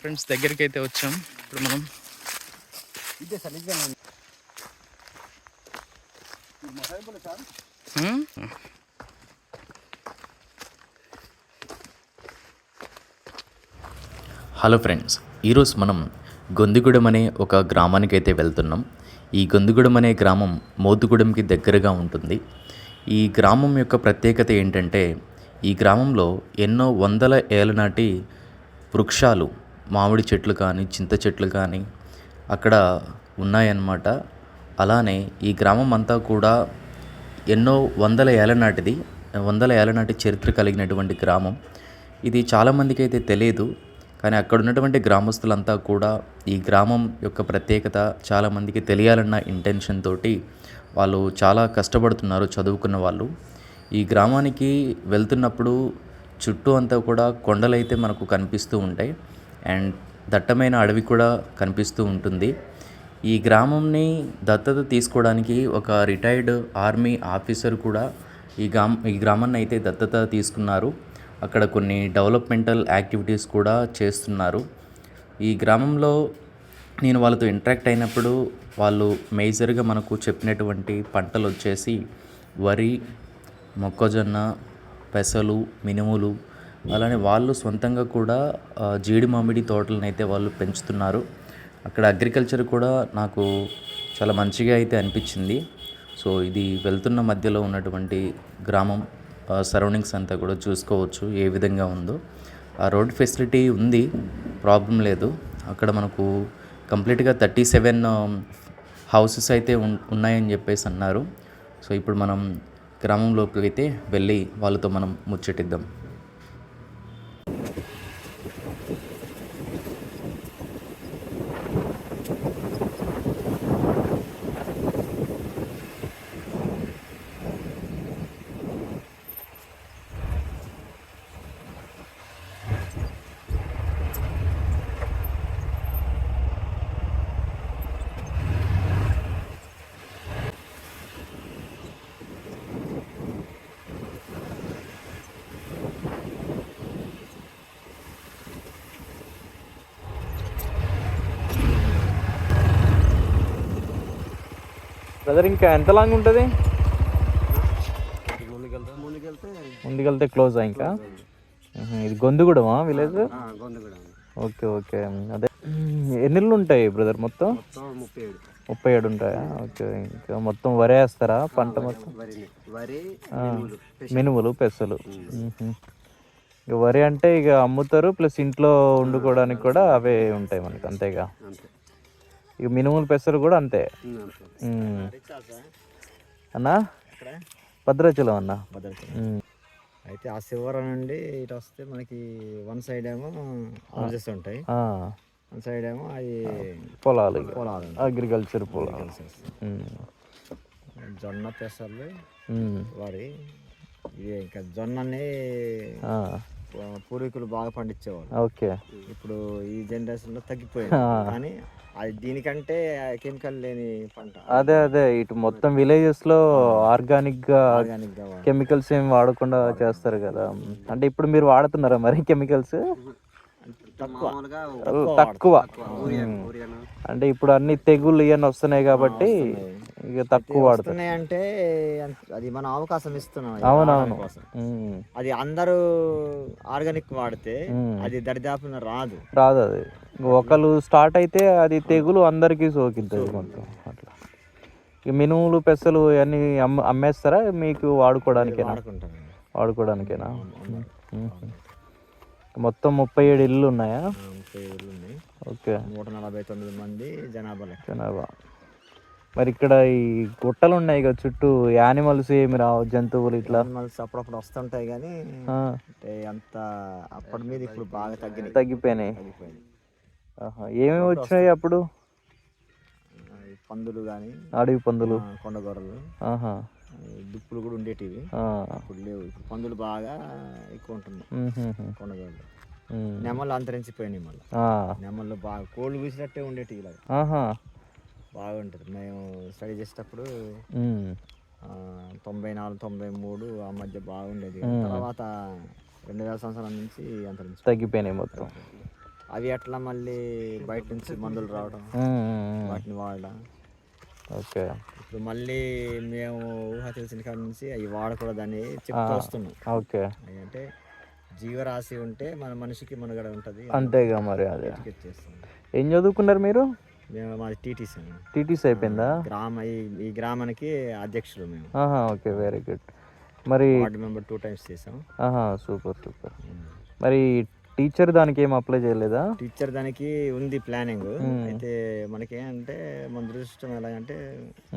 Friends దగ్గరికి అయితే వచ్చాం. ఇప్పుడు మనం ఇదే సార్? హలో ఫ్రెండ్స్ ఈరోజు మనం గొందిగూడెం అనే ఒక గ్రామానికి అయితే వెళ్తున్నాం. ఈ గొందిగూడెం అనే గ్రామం మోతుగూడెంకి దగ్గరగా ఉంటుంది. ఈ గ్రామం యొక్క ప్రత్యేకత ఏంటంటే ఈ గ్రామంలో ఎన్నో వందల ఏళ్ళ నాటి వృక్షాలు మామిడి చెట్లు కానీ చింత చెట్లు కానీ అక్కడ ఉన్నాయన్నమాట. అలానే ఈ గ్రామం అంతా కూడా ఎన్నో వందల ఏళ్ళ నాటిది వందల ఏళ్ళ నాటి చరిత్ర కలిగినటువంటి గ్రామం. ఇది చాలామందికి అయితే తెలియదు కానీ అక్కడ ఉన్నటువంటి గ్రామస్తులంతా కూడా ఈ గ్రామం యొక్క ప్రత్యేకత చాలామందికి తెలియాలన్న ఇంటెన్షన్ తోటి వాళ్ళు చాలా కష్టపడుతున్నారు చదువుకున్న వాళ్ళు. ఈ గ్రామానికి వెళ్తున్నప్పుడు చుట్టూ అంతా కూడా కొండలైతే మనకు కనిపిస్తూ ఉంటాయి. అండ్ దట్టమైన అడవి కూడా కనిపిస్తూ ఉంటుంది. ఈ గ్రామంని దత్తత తీసుకోవడానికి ఒక రిటైర్డ్ ఆర్మీ ఆఫీసర్ కూడా ఈ గ్రామ ఈ గ్రామాన్ని అయితే దత్తత తీసుకున్నారు. అక్కడ కొన్ని డెవలప్మెంటల్ యాక్టివిటీస్ కూడా చేస్తున్నారు. ఈ గ్రామంలో నేను వాళ్ళతో ఇంటరాక్ట్ అయినప్పుడు వాళ్ళు మేజర్గా మనకు చెప్పినటువంటి పంటలు వచ్చేసి వరి మొక్కజొన్న పెసలు మినుములు అలానే వాళ్ళు సొంతంగా కూడా జీడి మామిడి తోటలను అయితే వాళ్ళు పెంచుతున్నారు. అక్కడ అగ్రికల్చర్ కూడా నాకు చాలా మంచిగా అయితే అనిపించింది. సో ఇది వెళ్తున్న మధ్యలో ఉన్నటువంటి గ్రామం సరౌండింగ్స్ అంతా కూడా చూసుకోవచ్చు ఏ విధంగా ఉందో. ఆ రోడ్ ఫెసిలిటీ ఉంది ప్రాబ్లం లేదు. అక్కడ మనకు కంప్లీట్గా థర్టీ సెవెన్ హౌసెస్ అయితే ఉన్- ఉన్నాయని చెప్పేసి అన్నారు. సో ఇప్పుడు మనం గ్రామంలోకి అయితే వెళ్ళి వాళ్ళతో మనం ముచ్చటిద్దాం. బ్రదర్ ఇంకా ఎంత లాంగ్ ఉంటుంది? ముందుకెళ్తే క్లోజ్ ఇంకా. ఇది గొందుగూడమా విలేజ్ ఓకే ఓకే. అదే. ఎన్ని ఉంటాయి బ్రదర్ మొత్తం? ముప్పై ఏడు. ఉంటాయా? ఓకే ఇంకా మొత్తం వరి వేస్తారా? పంట మొత్తం? మినుములు పెసలు. ఇక వరి అంటే ఇక అమ్ముతారు ప్లస్ ఇంట్లో వండుకోవడానికి కూడా అవే ఉంటాయి మనకి అంతేగా? అంతే. ఇక మినుములు పెసలు కూడా అంతే. అన్నా? భద్రాచలం అన్న. మ్మ్. అయితే ఆ శివరం నుండి ఇటు వస్తే మనకి వన్ సైడ్ ఏమో హౌసెస్ ఉంటాయి. వన్ సైడ్ ఏమో అది పొలాలు. పొలాలు. అగ్రికల్చర్ పొలాలు. జొన్న మ్మ్. వరి ఇది ఇంకా జొన్నని పూర్వీకులు బాగా పండించేవాళ్ళు. ఓకే. ఇప్పుడు ఈ జనరేషన్లో తగ్గిపోయింది కానీ అది దీనికంటే కెమికల్ లేని పంట. అదే అదే. ఇటు మొత్తం విలేజెస్లో ఆర్గానిక్గా ఆర్గానిక్గా వాడు- కెమికల్స్ ఏం వాడకుండా చేస్తారు కదా. అంటే ఇప్పుడు మీరు వాడుతున్నారా మరి కెమికల్స్? తక్కువ. అంటే ఇప్పుడు అన్ని తెగుళ్ళు ఇవన్నీ వస్తున్నాయి కాబట్టి ఇక తక్కువ వస్తున్నాయి అంటే అది మనం అవకాశం ఇస్తున్నాం అవునవును. అది అందరూ ఆర్గానిక్ వాడితే. అది దరిదాపున రాదు. రాదు అది. ఒకళ్ళు స్టార్ట్ అయితే అది తెగులు అందరికీ సోకిద్ది మొత్తం అట్లా. ఇక మినుములు పెసలు ఇవన్నీ అమ్మ అమ్మేస్తారా? మీకు వాడుకోవడానికేనా? వాడుకోవడానికేనా. మొత్తం ముప్పై ఏడు ఇల్లు ఉన్నాయా? ముప్పై ఏళ్ళు ఉన్నాయి. ఓకే. నూట నలభై తొమ్మిది మంది జనాభా జనాభా. మరి ఇక్కడ ఈ గుట్టలు ఉన్నాయి కదా చుట్టూ యానిమల్స్ ఏమి రావు జంతువులు ఇట్లా? Animals అప్పుడప్పుడు వస్తుంటాయి కానీ అంటే అంత అప్పటి మీద ఇప్పుడు బాగా తగ్గినాయి. తగ్గిపోయినాయి. ఆహా. ఏమేమి వచ్చినాయి అప్పుడు? ఈ పందులు కానీ అడవి పందులు. కొండ గొర్రెలు ఆహా. ఈ దుప్పులు కూడా ఉండేటివి. ఆ. ఇప్పుడు లేవు. ఇప్పుడు పందులు బాగా ఎక్కువ ఉంటున్నాయి. మ్మ్, మ్మ్, మ్మ్. కొండ గొర్రెలు మ్మ్. నెమళ్ళు అంతరించిపోయినాయి మళ్ళీ. ఆ. నెమళ్ళు బాగా కోళ్ళు పూసినట్టే ఉండేటివి ఇలాగ. ఆహా. బాగుంటుంది. మేము స్టడీ చేసేటప్పుడు తొంభై నాలుగు తొంభై మూడు ఆ మధ్య బాగుండేది. తర్వాత రెండు వేల సంవత్సరాల నుంచి అంతరించి తగ్గిపోయినాయి మొత్తం. అవి ఎట్లా మళ్ళీ బయట నుంచి మందులు రావడం వాటిని వాడడం. ఓకే. ఇప్పుడు మళ్ళీ మేము ఊహ తెలిసిన కాడ నుంచి అవి వాడకూడదని చెప్తూ వస్తున్నాం ఓకే. అంటే జీవరాశి ఉంటే మన మనిషికి మనుగడ ఉంటుంది. అంతేగా మరి అదే. ఏం చదువుకున్నారు మీరు? మాది టీటీసీ టీటీసీ అయిపోయిందా? గ్రామ ఈ గ్రామానికి అధ్యక్షులు మేము. ఆహా ఓకే వెరీ గుడ్ మరి వార్డు మెంబర్ టూ టైమ్స్ చేసాం ఆహా సూపర్ సూపర్. మరి టీచర్ దానికి ఏం అప్లై చేయలేదా? టీచర్ దానికి ఉంది ప్లానింగ్. అయితే మనకి ఏంటంటే మన దృష్టం ఎలాగంటే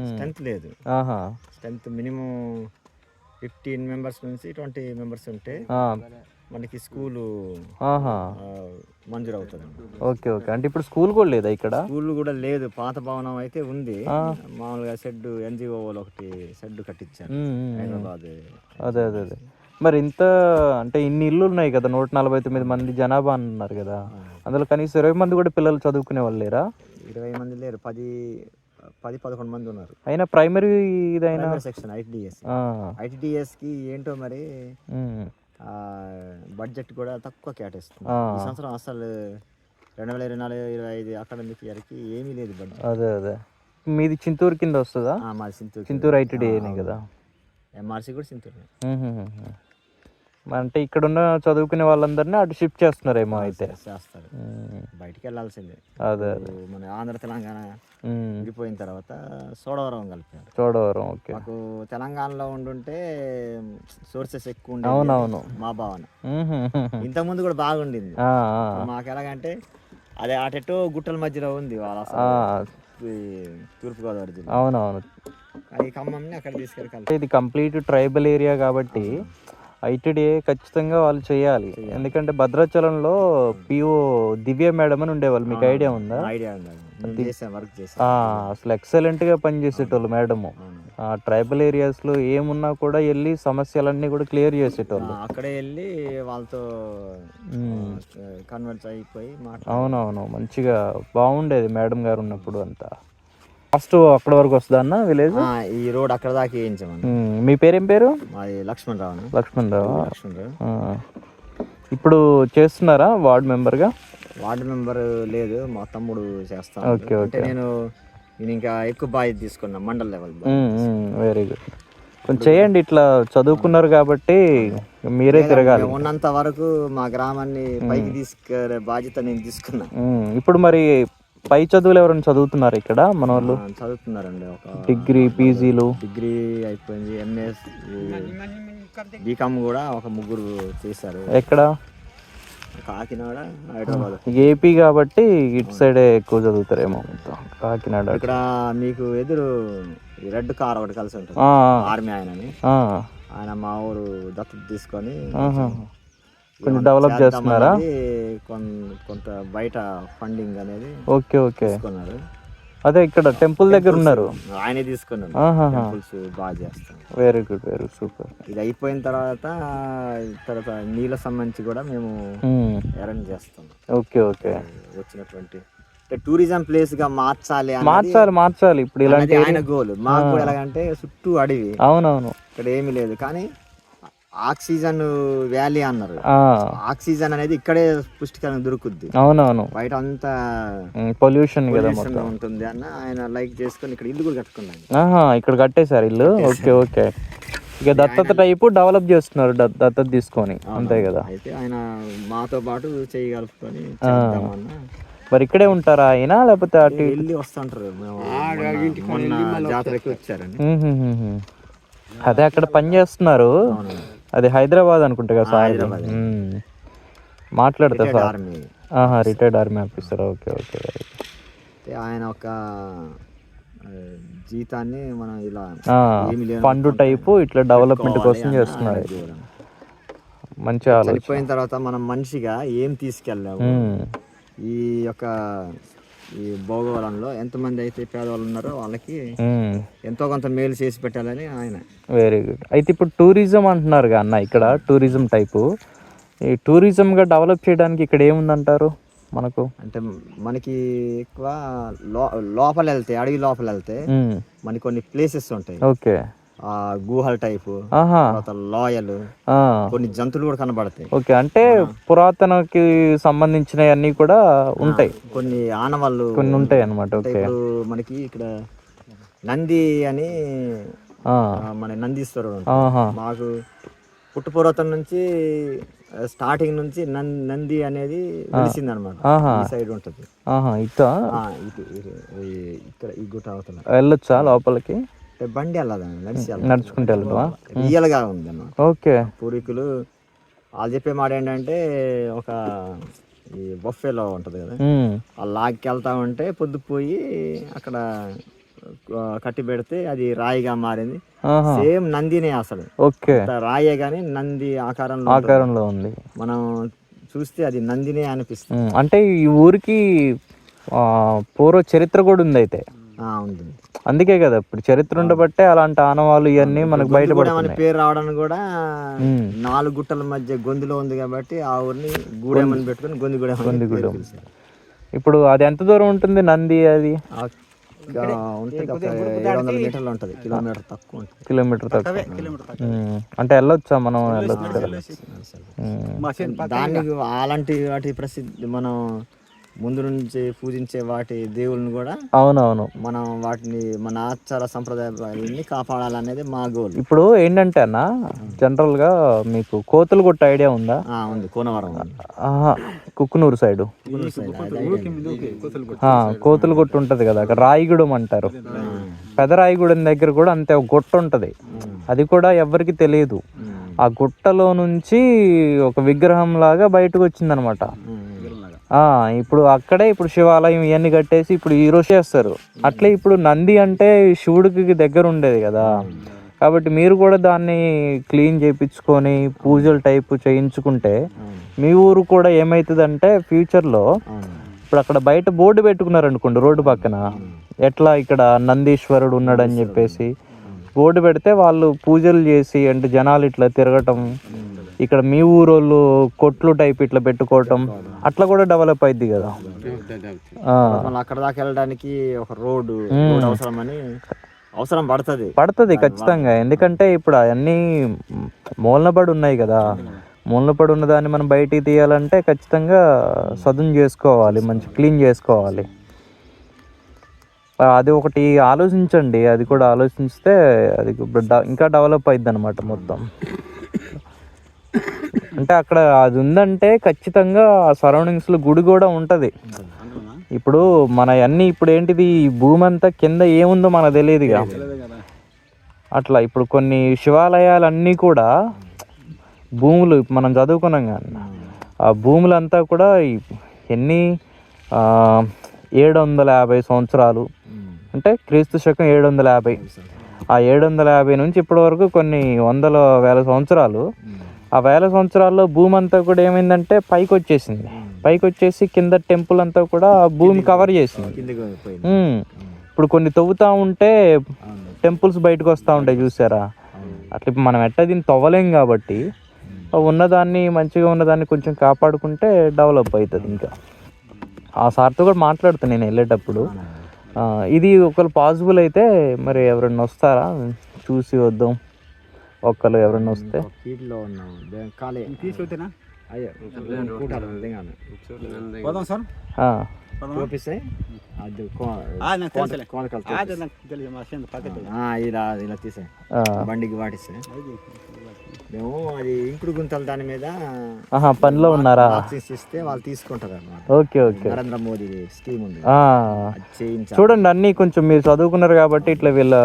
స్ట్రెంత్ లేదు. ఆహా. స్ట్రెంత్ మినిమం ఫిఫ్టీన్ మెంబర్స్ నుంచి ట్వంటీ మెంబర్స్ ఉంటే మనకి స్కూలు మంజూరు అవుతుంది ఓకే ఓకే. అంటే ఇప్పుడు స్కూల్ కూడా లేదా ఇక్కడ? స్కూల్ కూడా లేదు. పాత భవనం అయితే ఉంది. మామూలుగా షెడ్ ఎన్జిఓ ఒకటి షెడ్ ఉమ్. హైదరాబాద్. అదే అదే అదే. మరి ఇంత అంటే ఇన్ని ఇల్లు ఉన్నాయి కదా నూట నలభై తొమ్మిది మంది జనాభా అన్నారు కదా. అందులో కనీసం ఇరవై మంది కూడా పిల్లలు చదువుకునే వాళ్ళు లేరా? ఇరవై మంది లేరు. పది పది పదకొండు మంది ఉన్నారు. అయినా ప్రైమరీ ఇదైనా? Section ITDS. ఆ, ఐటీడీఎస్కి ఏంటో మరి బడ్జెట్ కూడా తక్కువ కేటాయిస్తుంది. ఈ సంవత్సరం అసలు రెండు వేల ఇరవై నాలుగు ఇరవై ఐదు అకాడమిక్ ఇయర్కి ఏమీ లేదు బడ్జెట్. అదే అదే. మీది చింతూరు కింద వస్తుందా? ఆ, మాది సింతూరు చింతూరు ఐటీడీఏనే కదా? ఎంఆర్సీ కూడా సింతూరు అంటే ఇక్కడున్న చదువుకునే వాళ్ళందరినీ అటు షిఫ్ట్ చేస్తున్నారేమో అయితే. చేస్తారు. బయటికి వెళ్ళాల్సిందే అదే మన ఆంధ్ర తెలంగాణ మ్మ్. విడిపోయిన తర్వాత సోడవరం కలిపారు. చూడవరం ఓకే. మాకు తెలంగాణలో ఉండుంటే సోర్సెస్ ఎక్కువ ఉండేది అవునవును. మా భావన. ఇంతకుముందు కూడా బాగుండింది. మాకు ఎలాగంటే అదే అటెటో గుట్టల మధ్యలో ఉంది వాళ్ళ తూర్పుగోదావరి జిల్లా. అవునవును. అది ఖమ్మంని అక్కడ తీసుకెళ్ళి ఇది కంప్లీట్ ట్రైబల్ ఏరియా కాబట్టి ఐటీడీఏ ఖచ్చితంగా వాళ్ళు చేయాలి. ఎందుకంటే భద్రాచలంలో పిఓ దివ్య మేడం అని ఉండేవాళ్ళు. మీకు ఐడియా ఉందా? ఐడియా అసలు ఎక్సలెంట్గా పనిచేసేటోళ్ళు మేడము. ట్రైబల్ ఏరియాస్లో ఏమున్నా కూడా వెళ్ళి సమస్యలన్నీ కూడా క్లియర్ చేసేటోళ్ళు. అక్కడే వెళ్ళి వాళ్ళతో మ్మ్. కన్వర్ట్ అయిపోయి అవునవును మంచిగా బాగుండేది మేడం గారు ఉన్నప్పుడు అంతా. ఫస్ట్ అక్కడ వరకు వస్తుందా అన్న విలేజ్? ఈ రోడ్ అక్కడ దాకా వేయించామని మీ పేరేం పేరు? మాది లక్ష్మణ్ రావు లక్ష్మణ్ రావు లక్ష్మణ్ రావు. ఇప్పుడు చేస్తున్నారా వార్డ్ మెంబర్గా వార్డు మెంబర్ లేదు మా తమ్ముడు చేస్తాను ఓకే, అంటే నేను నేను ఇంకా ఎక్కువ బాధ్యత తీసుకున్నా మండల్ లెవెల్ వెరీ గుడ్ కొంచెం చేయండి ఇట్లా చదువుకున్నారు కాబట్టి మీరే తిరగాలి. ఉన్నంత వరకు మా గ్రామాన్ని పైకి తీసుకెళ్ళే బాధ్యత నేను తీసుకున్నా. ఇప్పుడు మరి పై చదువులు ఎవరైనా చదువుతున్నారు ఇక్కడ? మన వాళ్ళు చదువుతున్నారండి. ఒక డిగ్రీ పీజీలు? డిగ్రీ అయిపోయింది. ఎంఎస్ బీకామ్ కూడా ఒక ముగ్గురు చేశారు. ఎక్కడ? కాకినాడ హైదరాబాద్. ఏపీ కాబట్టి ఇటు సైడే ఎక్కువ చదువుతారేమో కాకినాడ ఇక్కడ మీకు ఎదురు రెడ్ కార్ ఒకటి కలిసి ఉంటుంది. ఆర్మీ ఆయనని. ఆ, ఆయన మా ఊరు దత్తత తీసుకొని. కొంచెం డెవలప్ చేస్తున్నారా? కొంత బయట ఫండింగ్ అనేది ఓకే ఓకే. తీసుకున్నారు. అదే ఇక్కడ టెంపుల్ దగ్గర ఉన్నారు. ఆయనే తీసుకున్నాను. టెంపుల్స్ బాగా చేస్తాం వెరీ గుడ్ వెరీ సూపర్ ఇది అయిపోయిన తర్వాత తర్వాత నీళ్ళ సంబంధించి కూడా మేము అరేంజ్ చేస్తాం. ఓకే ఓకే వచ్చినటువంటి టూరిజం ప్లేస్గా మార్చాలి మార్చాలి మార్చాలి. ఇప్పుడు ఇలాంటి ఆయన గోల్ మాకు ఎలాగంటే చుట్టూ అడవి. అవునవును. ఇక్కడ ఏమీ లేదు. కానీ ఆక్సిజన్ వ్యాలీ అన్నారు. ఆక్సిజన్ అనేది ఇక్కడే పుష్టికరంగా దొరుకుద్ది. అవునవును. బయట అంతా పొల్యూషన్ కదా ఉంటుంది అన్న ఆయన లైక్ చేసుకొని ఇక్కడ ఇల్లు కూడా కట్టుకున్నాను ఇక్కడ కట్టేశారు ఇల్లు? Okay okay. ఇక దత్తత టైపు డెవలప్ చేస్తున్నారు దత్తత తీసుకొని. అంతే కదా. అయితే ఆయన మాతో పాటు చేయి కలుపుకొని చేద్దామన్నా. మరి ఇక్కడే ఉంటారా ఆయన? లేకపోతే అటు? వెళ్ళి వస్తుంటారు. జాతరకి మ్మ్. అదే అక్కడ పని చేస్తున్నారు. అవును అది హైదరాబాద్ అనుకుంటా కదా సార్. మాట్లాడతా sir. Retired army officer okay okay ఆయన ఒక జీతాన్ని మనం ఇలా ఫండ్ టైపు ఇట్లా డెవలప్మెంట్ కోసం చేస్తున్నారు. మంచి చనిపోయిన తర్వాత మనం మనిషిగా ఏం తీసుకెళ్ళాము. ఈ యొక్క ఈ భోగవలంలో ఎంతమంది అయితే పేదవాళ్ళు ఉన్నారో వాళ్ళకి. ఎంతో కొంత మేలు చేసి పెట్టాలని ఆయన. వెరీ గుడ్ అయితే ఇప్పుడు టూరిజం అంటున్నారు అన్న ఇక్కడ టూరిజం టైపు ఈ టూరిజంగా డెవలప్ చేయడానికి ఇక్కడ ఏముందంటారు మనకు? అంటే మనకి ఎక్కువ లో లోపల వెళ్తే అడవి లోపల వెళ్తే. మనకి కొన్ని ప్లేసెస్ ఉంటాయి. ఓకే గుహల టైపు లోయలు. కొన్ని జంతువులు కూడా కనబడతాయి. ఓకే అంటే పురాతనకి సంబంధించినవన్నీ కూడా ఉంటాయి. కొన్ని ఆనవాళ్ళు కొన్ని ఉంటాయి ఓకే. ఇప్పుడు మనకి ఇక్కడ నంది అని మన నందీశ్వరుడు మాకు పుట్టుపూర్వతం నుంచి స్టార్టింగ్ నుంచి నంది అనేది వెలిసింది అనమాట. ఈ సైడ్ ఉంటుంది. ఇటు- ఇక్కడ ఈ గుట్ట అవతల వెళ్ళొచ్చా లోపలికి? బండి వెళ్ళదండి నడిచి. నడుచుకుంటూ వెళ్ళటమా? రియల్గా ఉంది అన్నమాట ఓకే. పూర్వీకులు వాళ్ళు చెప్పే మాట ఏంటంటే ఒక ఈ బొఫేలో ఉంటది కదా. ఆ లాక్కి వెళ్తా ఉంటే పొద్దుపోయి అక్కడ కట్టి పెడితే అది రాయిగా మారింది. సేమ్ నందినే అసలు. ఓకే. రాయే గాని నంది ఆకారంలో. ఆకారంలో ఉంది. మనం చూస్తే అది నందినే అనిపిస్తుంది. అంటే ఈ ఊరికి పూర్వ చరిత్ర కూడా ఉంది అయితే. ఆ, ఉంది అందుకే కదా ఇప్పుడు చరిత్ర ఉండబట్టే అలాంటి ఆనవాళ్ళు ఇవన్నీ మనకు గూడెం బయటపడుతున్నాయి. పేరు రావడానికి కూడా. నాలుగు గుట్టల మధ్య గొంతులో ఉంది కాబట్టి ఆ ఊరిని గూడెం అని పెట్టుకుని గొంతు గూడెం పేరు పిలిచారు. ఇప్పుడు అది ఎంత దూరం ఉంటుంది నంది అది? మీటర్లు ఉంటుంది కిలోమీటర్ తక్కువ ఉంటుంది. కిలోమీటర్ తక్కువ. అంటే వెళ్ళొచ్చా మనం వెళ్ళొచ్చు దానికి అలాంటి వాటి ప్రసిద్ధి మనం ముందు నుంచి పూజించే వాటి దేవుళ్ళని కూడా అవునవును. మనం వాటిని మన ఆచార సంప్రదాయాన్ని కాపాడాలనేది మా గోల్. ఇప్పుడు ఏంటంటే అన్న జనరల్గా మీకు కోతులు కొట్ట ఐడియా ఉందా? ఆ, ఉంది. కోనవరం కుక్కునూరు సైడు. కోతులు కొట్టు ఉంటుంది కదా అక్కడ రాయిగూడెం అంటారు. పెద్ద రాయిగూడెం దగ్గర కూడా అంతే ఒక గుట్ట ఉంటుంది. అది కూడా ఎవరికి తెలియదు. ఆ గుట్టలో నుంచి ఒక విగ్రహం లాగా బయటకు వచ్చిందనమాట. ఇప్పుడు అక్కడే ఇప్పుడు శివాలయం ఇవన్నీ కట్టేసి ఇప్పుడు ఈ చేస్తారు. అట్లే ఇప్పుడు నంది అంటే శివుడికి దగ్గర ఉండేది కదా. కాబట్టి మీరు కూడా దాన్ని క్లీన్ చేయించుకొని పూజలు టైపు చేయించుకుంటే మీ ఊరు కూడా ఏమవుతుందంటే ఫ్యూచర్లో ఇప్పుడు అక్కడ బయట బోర్డు పెట్టుకున్నారు అనుకోండి రోడ్డు పక్కన. ఎట్లా ఇక్కడ నందీశ్వరుడు ఉన్నాడని చెప్పేసి. బోర్డు పెడితే వాళ్ళు పూజలు చేసి అంటే జనాలు ఇట్లా తిరగటం ఇక్కడ మీ ఊరోళ్ళు కొట్లు టైప్ ఇట్లా పెట్టుకోవటం అట్లా కూడా డెవలప్ అయింది కదా. అక్కడ దాకా వెళ్ళడానికి ఒక రోడ్డు రోడ్ అవసరమని అవసరం పడుతుంది. పడుతుంది ఖచ్చితంగా. ఎందుకంటే ఇప్పుడు అవన్నీ మూలనపడి ఉన్నాయి కదా. మూలనపడి ఉన్న దాన్ని మనం బయటికి తీయాలంటే ఖచ్చితంగా సదును చేసుకోవాలి మంచి క్లీన్ చేసుకోవాలి. అది ఒకటి ఆలోచించండి. అది కూడా ఆలోచిస్తే అది ఇప్పుడు ఇంకా డెవలప్ అయింది అనమాట మొత్తం. అంటే అక్కడ అది ఉందంటే ఖచ్చితంగా ఆ సరౌండింగ్స్లో గుడి కూడా ఉంటుంది. ఇప్పుడు మన అన్నీ ఇప్పుడు ఏంటిది ఈ భూమి అంతా కింద ఏముందో మనకు తెలియదుగా అట్లా ఇప్పుడు కొన్ని శివాలయాలన్నీ కూడా భూములు మనం చదువుకున్నాం కానీ ఆ భూములంతా కూడా ఎన్ని ఏడు వందల యాభై సంవత్సరాలు అంటే క్రీస్తు శకం ఏడు వందల యాభై ఆ ఏడు వందల యాభై నుంచి ఇప్పటి వరకు కొన్ని వందల వేల సంవత్సరాలు ఆ వేల సంవత్సరాల్లో భూమి అంతా కూడా ఏమైందంటే పైకి వచ్చేసింది పైకి వచ్చేసి కింద టెంపుల్ అంతా కూడా భూమి కవర్ చేసింది. ఇప్పుడు కొన్ని తవ్వుతా ఉంటే. టెంపుల్స్ బయటకు వస్తూ ఉంటాయి చూసారా? అట్లా మనం ఎట్ట దీన్ని తవ్వలేం కాబట్టి ఉన్నదాన్ని మంచిగా ఉన్నదాన్ని కొంచెం కాపాడుకుంటే డెవలప్ అవుతుంది ఇంకా. ఆ సార్తో కూడా మాట్లాడుతాను నేను వెళ్ళేటప్పుడు. ఇది ఒకవేళ పాసిబుల్ అయితే మరి ఎవరన్నా వస్తారా? చూసి వద్దాం. ఒక్కరు ఎవరన్నా వస్తే. ఫీల్డ్లో ఉన్నాం. సార్. చూపిస్తే? అది ఇలా ఇలా తీసే. బండికి వాటిస్తే మేము అది ఇంకుడు గుంతలు దాని మీద ఆహా పనిలో ఉన్నారా? ఇస్తే వాళ్ళు తీసుకుంటారు అనమాట okay okay. Narendra Modi scheme ఉంది. చూడండి అన్నీ కొంచెం మీరు చదువుకున్నారు కాబట్టి ఇట్లా వీళ్ళ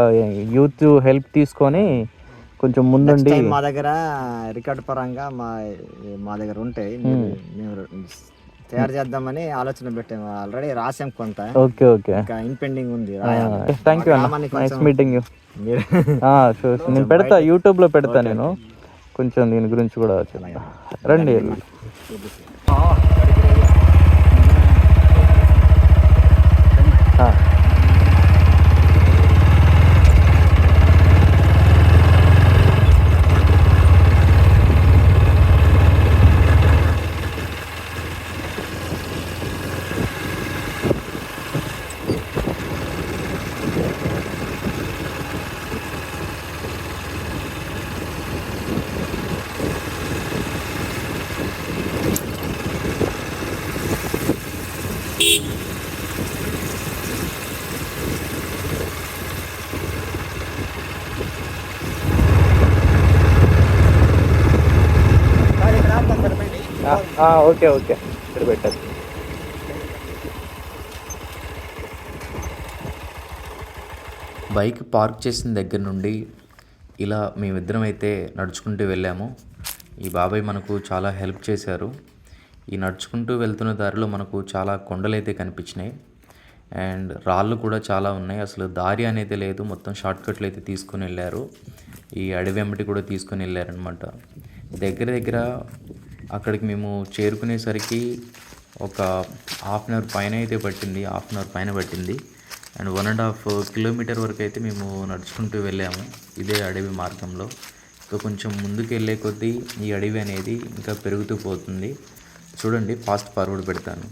యూత్ హెల్ప్ తీసుకొని కొంచెం ముందుండి మా దగ్గర రికార్డ్ పరంగా మా మా దగ్గర ఉంటాయి. మేము తయారు చేద్దామని ఆలోచన పెట్టాము. ఆల్రెడీ రాసాం కొంత. Okay okay. ఇంకా ఇన్పెండింగ్ ఉంది. థ్యాంక్ యూ నైస్ కొంచెం మీటింగ్ యూ నేను పెడతా యూట్యూబ్లో పెడతా నేను. కొంచెం దీని గురించి కూడా చెప్తా. రండి. సార్ ఇక్కడ ఆపుతాం సార్ బండి. ఆ, ఆ, ఓకే ఓకే. ఇక్కడ పెట్టారు బైక్ పార్క్ చేసిన దగ్గర నుండి ఇలా మేమిద్దరం అయితే నడుచుకుంటూ వెళ్ళాము. ఈ బాబాయ్ మనకు చాలా హెల్ప్ చేశారు. ఈ నడుచుకుంటూ వెళ్తున్న దారిలో మనకు చాలా కొండలు అయితే కనిపించినాయి. అండ్ రాళ్ళు కూడా చాలా ఉన్నాయి. అసలు దారి అనేది లేదు. మొత్తం షార్ట్కట్లు అయితే తీసుకొని వెళ్ళారు. ఈ అడవి వెంబటి కూడా తీసుకొని వెళ్ళారనమాట దగ్గర దగ్గర అక్కడికి మేము చేరుకునేసరికి ఒక హాఫ్ అన్ అవర్ పైన అయితే పట్టింది హాఫ్ అన్ అవర్ పైన పట్టింది. And one and half kilometre వరకు అయితే మేము నడుచుకుంటూ వెళ్ళాము ఇదే అడవి మార్గంలో. ఇంకా కొంచెం ముందుకు వెళ్ళే కొద్దీ ఈ అడవి అనేది ఇంకా పెరుగుతూ పోతుంది. చూడండి ఫాస్ట్ ఫార్వర్డ్ పెడతాను.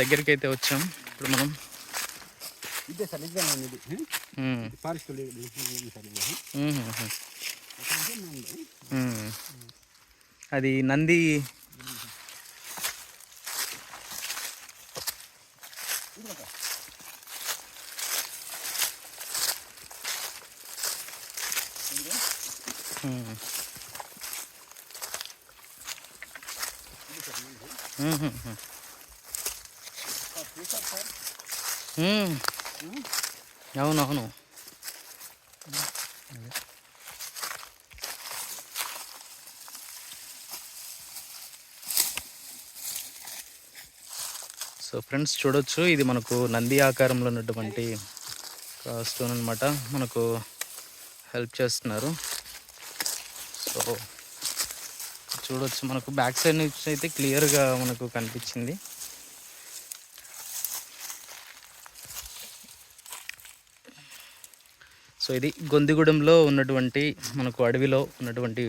దగ్గరికి అయితే వచ్చాం. ఇప్పుడు మనం ఇదే సార్ ఫారెస్ట్. అది నంది ఉమ్. ఉమ్, ఉమ్, ఉమ్. ఉమ్. అవునవును సో ఫ్రెండ్స్ చూడొచ్చు ఇది మనకు నంది ఆకారంలో ఉన్నటువంటి స్టోన్ అనమాట మనకు హెల్ప్ చేస్తున్నారు. సో చూడొచ్చు మనకు బ్యాక్ సైడ్ నుంచి అయితే క్లియర్గా మనకు కనిపించింది. సో ఇది గొందిగూడెంలో ఉన్నటువంటి మనకు అడవిలో ఉన్నటువంటి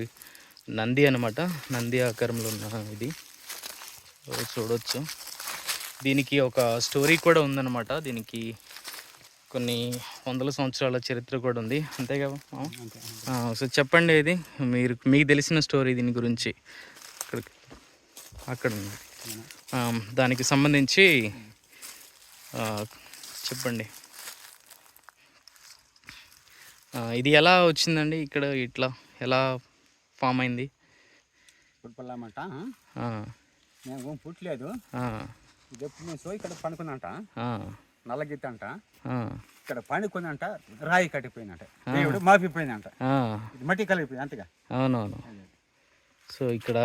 నంది అనమాట నంది ఆకారంలో ఉన్న ఇది. చూడవచ్చు చూడొచ్చు. దీనికి ఒక స్టోరీ కూడా ఉందన్నమాట. దీనికి కొన్ని వందల సంవత్సరాల చరిత్ర కూడా ఉంది. అంతేగా సో చెప్పండి ఇది. మీరు మీకు తెలిసిన స్టోరీ దీని గురించి. అక్కడ అక్కడ ఉంది. దానికి సంబంధించి చెప్పండి. ఇది ఎలా వచ్చిందండి ఇక్కడ ఇట్లా? ఎలా ఫామ్ అయింది? పుట్పల్లమాట ఆ, మేము పుట్టలేదు. ఇది ఎప్పుడు నేను సో ఇక్కడ పనుకుందంట ఆ, నల్లగిత్త అంట ఇక్కడ పనుకుందంట రాయి కట్టిపోయిందంట. దేవుడు మాపిపోయిందంట మట్టి కలిగిపోయింది అంతగా? అవునవును. సో ఇక్కడ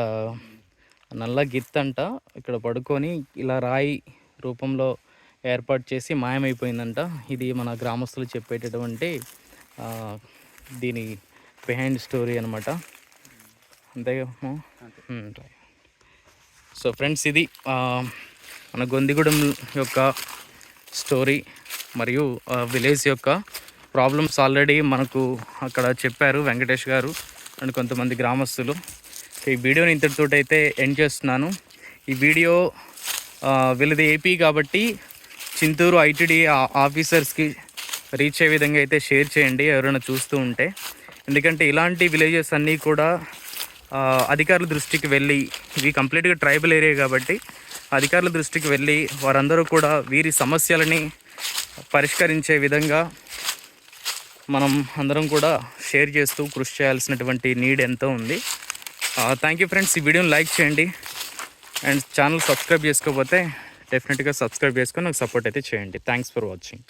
నల్ల గిత్తంట ఇక్కడ పడుకొని ఇలా రాయి రూపంలో ఏర్పాటు చేసి మాయమైపోయిందంట. ఇది మన గ్రామస్తులు చెప్పేటటువంటి దీని బిహైండ్ స్టోరీ అనమాట అంతేగా రైట్. సో ఫ్రెండ్స్ ఇది మన గొందిగూడెం యొక్క స్టోరీ మరియు విలేజ్ యొక్క ప్రాబ్లమ్స్ ఆల్రెడీ మనకు అక్కడ చెప్పారు వెంకటేష్ గారు అండ్ కొంతమంది గ్రామస్తులు. సో ఈ వీడియోని ఇంతటితో అయితే ఎండ్ చేస్తున్నాను. ఈ వీడియో వీళ్ళది ఏపీ కాబట్టి చింతూరు ఐటీడీ ఆఫీసర్స్కి రీచ్ అయ్యే విధంగా అయితే షేర్ చేయండి ఎవరైనా చూస్తూ ఉంటే. ఎందుకంటే ఇలాంటి విలేజెస్ అన్నీ కూడా అధికారుల దృష్టికి వెళ్ళి ఇవి కంప్లీట్గా ట్రైబల్ ఏరియా కాబట్టి అధికారుల దృష్టికి వెళ్ళి వారందరూ కూడా వీరి సమస్యలని పరిష్కరించే విధంగా మనం అందరం కూడా షేర్ చేస్తూ కృషి చేయాల్సినటువంటి నీడ్ ఎంతో ఉంది. థ్యాంక్ యూ ఫ్రెండ్స్ ఈ వీడియోని లైక్ చేయండి. అండ్ ఛానల్ సబ్స్క్రైబ్ చేసుకోకపోతే డెఫినెట్గా సబ్స్క్రైబ్ చేసుకొని నాకు సపోర్ట్ అయితే చేయండి. Thanks for watching